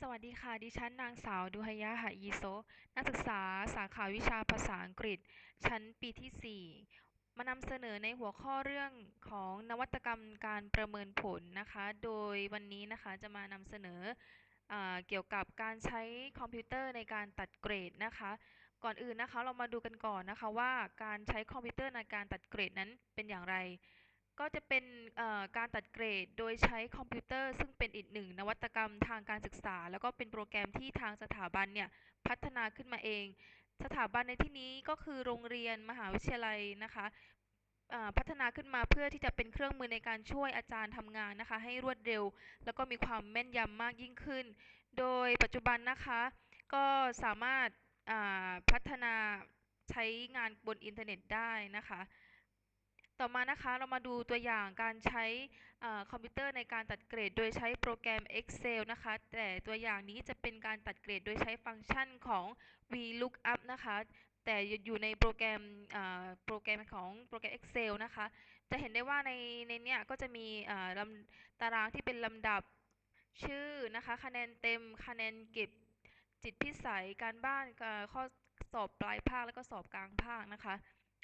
สวัสดีค่ะ ดิฉันนางสาวดุฮยะหะยีโซ นักศึกษาสาขาวิชาภาษาอังกฤษ ชั้นปีที่ 4 มานำเสนอในหัวข้อเรื่องของนวัตกรรมการประเมินผลนะคะ โดยวันนี้นะคะจะมานำเสนอเออเกี่ยวกับการใช้คอมพิวเตอร์ในการตัดเกรดนะคะ ก่อนอื่นนะคะเรามาดูกันก่อนนะคะว่าการใช้คอมพิวเตอร์ในการตัดเกรดนั้นเป็นอย่างไร ก็จะเป็นการตัดเกรดโดยใช้คอมพิวเตอร์ ซึ่งเป็นอีกหนึ่งนวัตกรรมทางการศึกษา แล้วก็เป็นโปรแกรมที่ทางสถาบันเนี่ยพัฒนาขึ้นมาเอง สถาบันในที่นี้ก็คือโรงเรียนมหาวิทยาลัยนะคะพัฒนาขึ้นมาเพื่อที่จะเป็นเครื่องมือในการช่วยอาจารย์ทำงานนะคะ ให้รวดเร็ว แล้วก็มีความแม่นยำมากยิ่งขึ้น โดยปัจจุบันนะคะ ก็สามารถพัฒนาใช้งานบนอินเทอร์เน็ตได้นะคะ ต่อมานะคะเรามาดูตัวอย่างการใช้คอมพิวเตอร์ในการตัดเกรด โดยใช้โปรแกรม Excel นะคะ แต่ตัวอย่างนี้จะเป็นการตัดเกรดโดยใช้ฟังก์ชันของ VLOOKUP นะคะ แต่อยู่ในโปรแกรมโปรแกรมของโปรแกรม Excel นะคะ จะเห็นได้ว่าในในเนี้ยก็จะมีตารางที่เป็นลำดับชื่อนะคะ คะแนนเต็มคะแนนเก็บจิตพิสัยการบ้านข้อสอบปลายภาคแล้วก็สอบกลางภาคนะคะ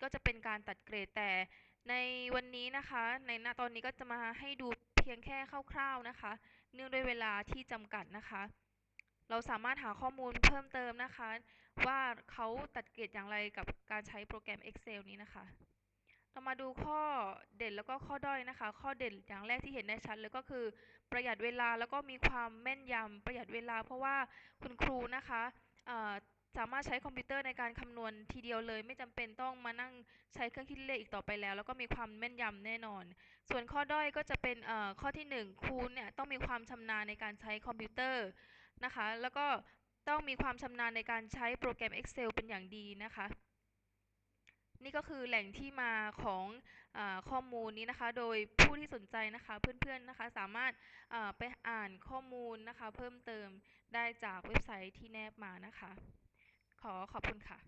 ก็จะเป็นการตัดเกรดแต่ วันนี้นะคะ ในณตอนนี้ก็จะมาให้ดูเพียงแค่คร่าวๆนะคะ เนื่องด้วยเวลาที่จำกัดนะคะ เราสามารถหาข้อมูลเพิ่มเติมนะคะ ว่าเขาตัดเกรดอย่างไรกับการใช้โปรแกรม Excel นี้นะคะ เรามาดูข้อเด่นแล้วก็ข้อด้อยนะคะ ข้อเด่นอย่างแรกที่เห็นได้ชัดเลยก็คือ ประหยัดเวลาแล้วก็มีความแม่นยำประหยัดเวลา เพราะว่าคุณครูนะคะ สามารถใช้คอมพิวเตอร์ในการคำนวณทีเดียวเลย ไม่จำเป็นต้องมานั่งใช้เครื่องคิดเลขอีกต่อไปแล้ว แล้วก็มีความแม่นยำแน่นอน ส่วนข้อด้อยก็จะเป็นข้อที่ 1ครูเนี่ยต้องมีความชำนาญในการใช้คอมพิวเตอร์นะคะ แล้วก็ต้องมีความชำนาญในการใช้โปรแกรม Excel เป็นอย่างดีนะคะนี่ก็คือแหล่งที่มาของอข้อมูลนี้นะคะ โดยผู้ที่สนใจนะคะเพื่อนๆนะคะสามารถไปอ่านข้อมูลนะคะ เพิ่มเติมได้จากเว็บไซต์ที่แนบมานะคะ ขอขอบคุณค่ะ